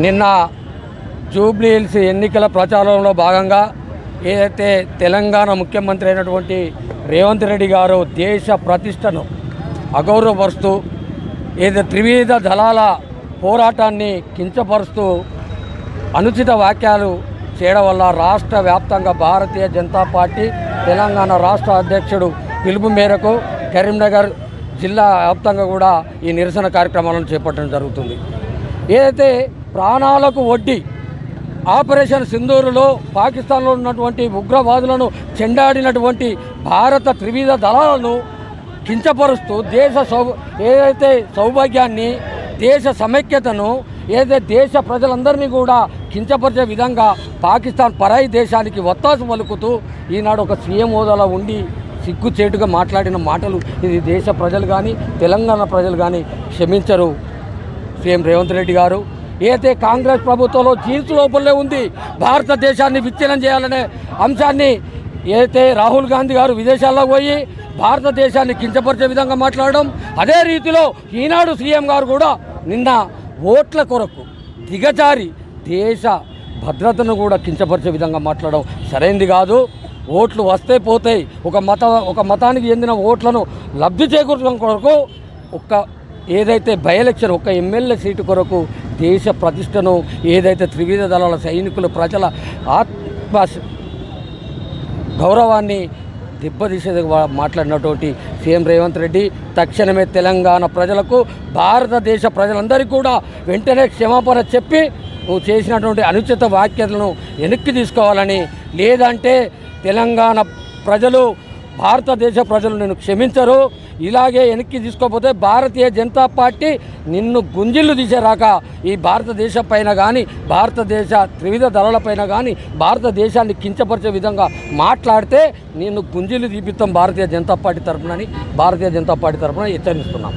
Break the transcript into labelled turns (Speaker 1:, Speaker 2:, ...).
Speaker 1: నిన్న జూబ్లీహిల్స్ ఎన్నికల ప్రచారంలో భాగంగా ఏదైతే తెలంగాణ ముఖ్యమంత్రి అయినటువంటి రేవంత్ రెడ్డి గారు దేశ ప్రతిష్టను అగౌరవపరుస్తూ ఏదో త్రివిధ దళాల పోరాటాన్ని కించపరుస్తూ అనుచిత వాక్యాలు చేయడం వల్ల రాష్ట్ర వ్యాప్తంగా భారతీయ జనతా పార్టీ తెలంగాణ రాష్ట్ర అధ్యక్షుడు పిలుపు మేరకు కరీంనగర్ జిల్లా వ్యాప్తంగా కూడా ఈ నిరసన కార్యక్రమాలను చేపట్టడం జరుగుతుంది. ఏదైతే ప్రాణాలకు వడ్డీ. ఆపరేషన్ సింధూరులో పాకిస్తాన్లో ఉన్నటువంటి ఉగ్రవాదులను చెండాడినటువంటి భారత త్రివిధ దళాలను కించపరుస్తూ దేశ సౌ ఏదైతే సౌభాగ్యాన్ని దేశ సమైక్యతను ఏదైతే దేశ ప్రజలందరినీ కూడా కించపరిచే విధంగా పాకిస్తాన్ పరాయి దేశానికి వత్తాసు పలుకుతూ ఈనాడు ఒక సీఎం హోదాలో ఉండి సిగ్గుచేటుగా మాట్లాడిన మాటలు. ఇది దేశ ప్రజలు కానీ తెలంగాణ ప్రజలు కానీ క్షమించరు. సీఎం రేవంత్ రెడ్డి గారు ఏదైతే కాంగ్రెస్ ప్రభుత్వంలో జీన్స్ లోపలే ఉంది భారతదేశాన్ని విచ్ఛిన్నం చేయాలనే అంశాన్ని ఏదైతే రాహుల్ గాంధీ గారు విదేశాల్లో పోయి భారతదేశాన్ని కించపరిచే విధంగా మాట్లాడడం అదే రీతిలో ఈనాడు సీఎం గారు కూడా నిన్న ఓట్ల కొరకు దిగజారి దేశ భద్రతను కూడా కించపరిచే విధంగా మాట్లాడడం సరైంది కాదు. ఓట్లు వస్తే పోతాయి. ఒక మత ఒక మతానికి చెందిన ఓట్లను లబ్ధి చేకూర్చడం కొరకు ఒక్క ఏదైతే బై ఎలక్షన్ ఒక ఎమ్మెల్యే సీటు కొరకు దేశ ప్రతిష్టను ఏదైతే త్రివిధ దళాల సైనికులు ప్రజల ఆత్మ గౌరవాన్ని దెబ్బతీసేది మాట్లాడినటువంటి సీఎం రేవంత్ రెడ్డి తక్షణమే తెలంగాణ ప్రజలకు భారతదేశ ప్రజలందరికీ కూడా వెంటనే క్షమాపణ చెప్పి నువ్వు చేసినటువంటి అనుచిత వ్యాఖ్యలను వెనక్కి తీసుకోవాలని లేదంటే తెలంగాణ ప్రజలు భారతదేశ ప్రజలు నేను క్షమించరు. ఇలాగే వెనక్కి తీసుకోకపోతే భారతీయ జనతా పార్టీ నిన్ను గుంజిళ్ళు తీసేరాక ఈ భారతదేశం పైన కానీ భారతదేశ త్రివిధ ధరలపైన కానీ భారతదేశాన్ని కించపరిచే విధంగా మాట్లాడితే నిన్ను గుంజిళ్ళు తీపిస్తాం భారతీయ జనతా పార్టీ తరఫునని భారతీయ జనతా పార్టీ తరఫున హెచ్చరిస్తున్నాం.